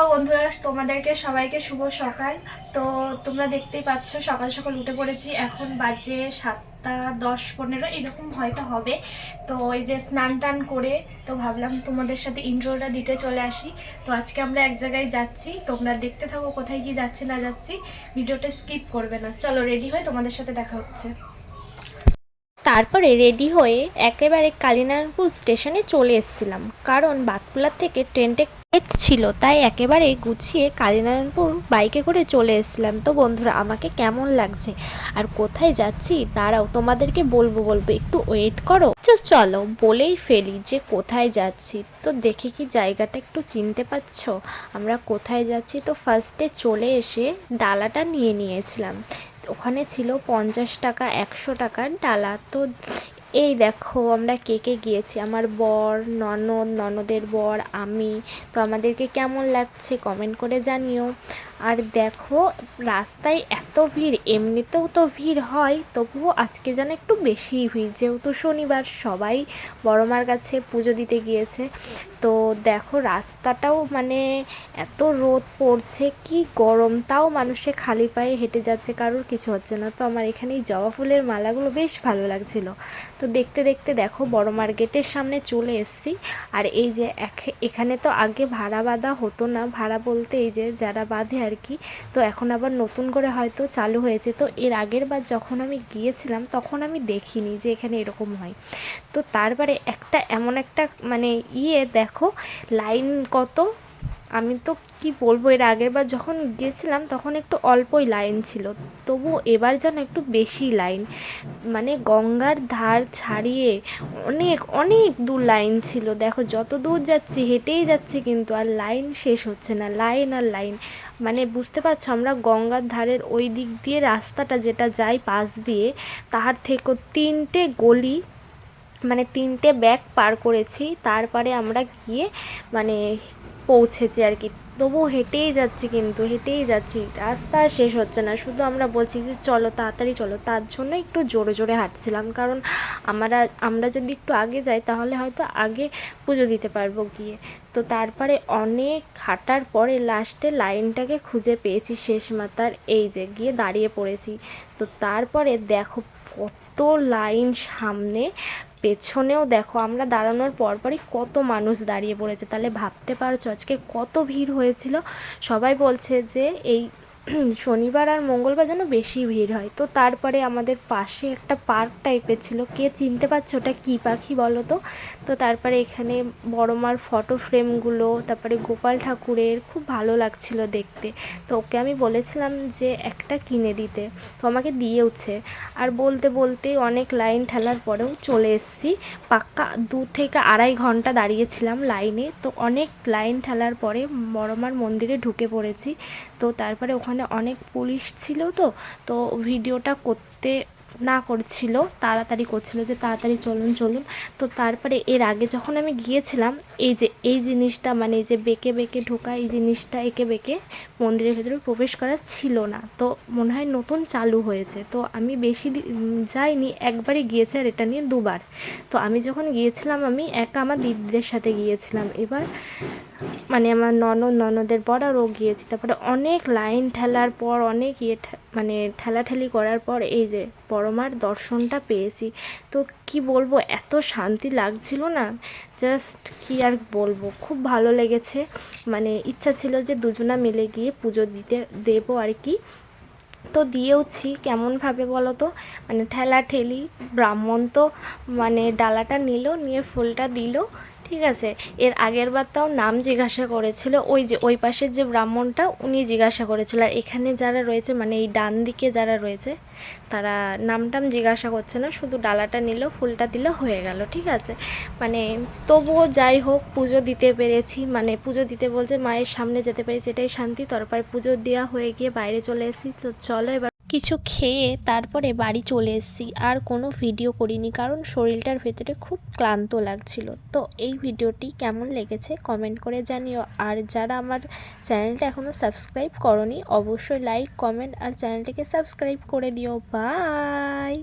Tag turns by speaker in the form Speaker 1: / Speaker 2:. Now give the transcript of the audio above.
Speaker 1: তো বন্ধুরা, তোমাদেরকে সবাইকে শুভ সকাল। তো তোমরা দেখতেই পাচ্ছ, সকাল সকাল উঠে পড়েছি। এখন বাজে সাতটা দশ পনেরো, এরকম হয়তো হবে। তো এই যে স্নান টান করে, তো ভাবলাম তোমাদের সাথে ইন্ট্রোটা দিতে চলে আসি। তো আজকে আমরা এক জায়গায় যাচ্ছি। তোমরা দেখতে থাকো কোথায় কি যাচ্ছি, না যাচ্ছি। ভিডিওটা স্কিপ করবে না। চলো রেডি হয়ে তোমাদের সাথে দেখা হচ্ছে।
Speaker 2: তারপরে রেডি হয়ে একেবারে কালিনারায়ণপুর স্টেশনে চলে এসেছিলাম। কারণ বাতকুলার থেকে ট্রেনটে ছিল, তাই একেবারে গুছিয়ে কালীনারায়ণপুর বাইকে করে চলে এসেছিলাম। তো বন্ধুরা, আমাকে কেমন লাগছে? আর কোথায় যাচ্ছি? দাঁড়াও, তোমাদেরকে বলব বলব, একটু ওয়েট করো। চলো, বলেই ফেলি যে কোথায় যাচ্ছি। তো দেখে কি জায়গাটা একটু চিনতে পারছ? আমরা কোথায় যাচ্ছি? তো ফার্স্টে চলে এসে ডালাটা নিয়ে নিয়েছিলাম। ওখানে ছিল পঞ্চাশ টাকা, একশো টাকার ডালা। তো এই দেখো, আমরা কে কে গিয়েছি? আমার বর, ননদ, ননদের বর, আমি। তো আমাদেরকে কেমন লাগছে কমেন্ট করে জানিও। আর দেখো, রাস্তায় এত ভিড়, এমনিতেও তো ভিড় হয়, তবুও আজকে যেন একটু বেশিই ভিড়, যেহেতু শনিবার সবাই বড়মার কাছে পুজো দিতে গিয়েছে। তো দেখো রাস্তাটাও মানে এত রোদ পড়ছে, কি গরম। তাও মানুষে খালি পায়ে হেঁটে যাচ্ছে, কারোর কিছু হচ্ছে না। তো আমার এখানে এই জবা ফুলের মালাগুলো বেশ ভালো লাগছিল। তো দেখতে দেখতে দেখো বড় মার্কেটের সামনে চলে এসেছি। আর এই যে এখ- এখানে তো আগে ভাড়া বাঁধা হতো না। ভাড়া বলতে এই যে যারা বাঁধে আর কি, তো এখন আবার নতুন করে হয়তো চালু হয়েছে। তো এর আগের বার যখন আমি গিয়েছিলাম, তখন আমি দেখিনি যে এখানে এরকম হয়। তো তারপরে একটা এমন একটা মানে ইয়ে দেখো লাইন কত? আমি তো কি বলব, এর আগের বার যখন গিয়েছিলাম তখন একটু অল্পই লাইন ছিল। তবু এবার যেন একটু বেশি লাইন। মানে গঙ্গার ধার ছাড়িয়ে অনেক অনেক দূর লাইন ছিল। দেখো, যত দূর যাচ্ছি, হেঁটেই যাচ্ছি কিন্তু আর লাইন শেষ হচ্ছে না, লাইন আর লাইন। মানে বুঝতে পারছ, আমরা গঙ্গার ধারের ওই দিক দিয়ে রাস্তাটা যেটা যায় পাশ দিয়ে তাহার থেকে তিনটে গলি মানে তিনটে ব্যাগ পার করেছি। তারপরে আমরা গিয়ে মানে পৌঁছেছি আর কি। তবুও হেঁটেই যাচ্ছি কিন্তু, হেঁটেই যাচ্ছি। রাস্তা শেষ হচ্ছে না। শুধু আমরা বলছি যে, চলো তাড়াতাড়ি চলো। তার জন্য একটু জোরে জোরে হাঁটছিলাম। কারণ আমরা আমরা যদি একটু আগে যাই, তাহলে হয়তো আগে পুজো দিতে পারব গিয়ে। তো তারপরে অনেক হাঁটার পরে লাস্টে লাইনটাকে খুঁজে পেয়েছি শেষ মাথার। এই যে, গিয়ে দাঁড়িয়ে পড়েছি। তো তারপরে দেখো কত লাইন সামনে পেছনেও দেখো আমরা দাঁড়ানোর পরপরই কত মানুষ দাঁড়িয়ে পড়েছে। তাহলে ভাবতে পারছ আজকে কত ভিড় হয়েছিল? সবাই বলছে যে এই শনিবার আর মঙ্গলবার যেন বেশি ভিড় হয়। তো তারপরে আমাদের পাশে একটা পার্ক টাইপের ছিল। কে চিনতে পারছ ওটা কী পাখি বলো তো? তো তারপরে এখানে বড়মার ফটো ফ্রেমগুলো, তারপরে গোপাল ঠাকুরের খুব ভালো লাগছিল দেখতে। তো ওকে আমি বলেছিলাম যে একটা কিনে দিতে। তো আমাকে দিয়েওছে। আর বলতে বলতে অনেক লাইন ঠেলার পরেও চলে এসেছি। পাক্কা দু থেকে আড়াই ঘণ্টা দাঁড়িয়েছিলাম লাইনে। তো অনেক লাইন ঠেলার পরে বড়মার মন্দিরে ঢুকে পড়েছি। তো তারপরে ওখানে অনেক পুলিশ ছিল তো তো ভিডিওটা করতে না করছিল, তাড়াতাড়ি করছিল যে তাড়াতাড়ি চলুন চলুন। তো তারপরে এর আগে যখন আমি গিয়েছিলাম, এই যে, এই জিনিসটা মানে এই যে বেঁকে বেঁকে ঢোকা, এই জিনিসটা এঁকে, বেঁকে মন্দিরের ভেতরে প্রবেশ করা ছিল না। তো মনে হয় নতুন চালু হয়েছে। তো আমি বেশি যাইনি, একবারই গিয়েছি আর এটা নিয়ে দুবার। তো আমি যখন গিয়েছিলাম, আমি একা আমার দিদিদের সাথে গিয়েছিলাম। এবার মানে আমার ননদ, ননদের আর ও গিয়েছি। তারপরে অনেক লাইন ঠেলার পর অনেক ইয়ে মানে ঠেলাঠেলি করার পর এই যে পরমার দর্শনটা পেয়েছি। তো কি বলব, এত শান্তি লাগছিল না। জাস্ট কি আর বলব, খুব ভালো লেগেছে। মানে ইচ্ছা ছিল যে দুজনা মিলে গিয়ে পুজো দিতে, দেবো আর কি। তো দিয়েওছি, কেমনভাবে বলো তো? মানে ঠেলা ঠেলি ব্রাহ্মণ তো মানে ডালাটা নিল, নিয়ে ফুলটা দিল। ঠিক আছে, এর আগের বার তাও নাম জিজ্ঞাসা করেছিল, ওই যে, ওই পাশের যে ব্রাহ্মণটা উনি জিজ্ঞাসা করেছিল, আর এখানে যারা রয়েছে মানে এই ডান দিকে যারা রয়েছে, তারা নাম টাম জিজ্ঞাসা করছে না, শুধু ডালাটা নিল, ফুলটা দিল, হয়ে গেল, ঠিক আছে। মানে তবুও যাই হোক, পুজো দিতে পেরেছি মানে পুজো দিতে বলতে মায়ের সামনে যেতে পেরেছি, এটাই শান্তি, তারপরে পুজো দেওয়া হয়ে গিয়ে বাইরে চলে এসেছি, তো চলো এবার কিছু খেয়ে তারপরে বাড়ি চলে এসেছি। আর কোনো ভিডিও করিনি, কারণ শরীরটার ভেতরে খুব ক্লান্ত লাগছিল। তো এই ভিডিওটি কেমন লেগেছে কমেন্ট করে জানিও। আর যারা আমার চ্যানেলটা এখনও সাবস্ক্রাইব করনি, অবশ্যই লাইক কমেন্ট আর চ্যানেলটিকে সাবস্ক্রাইব করে দিও। বাই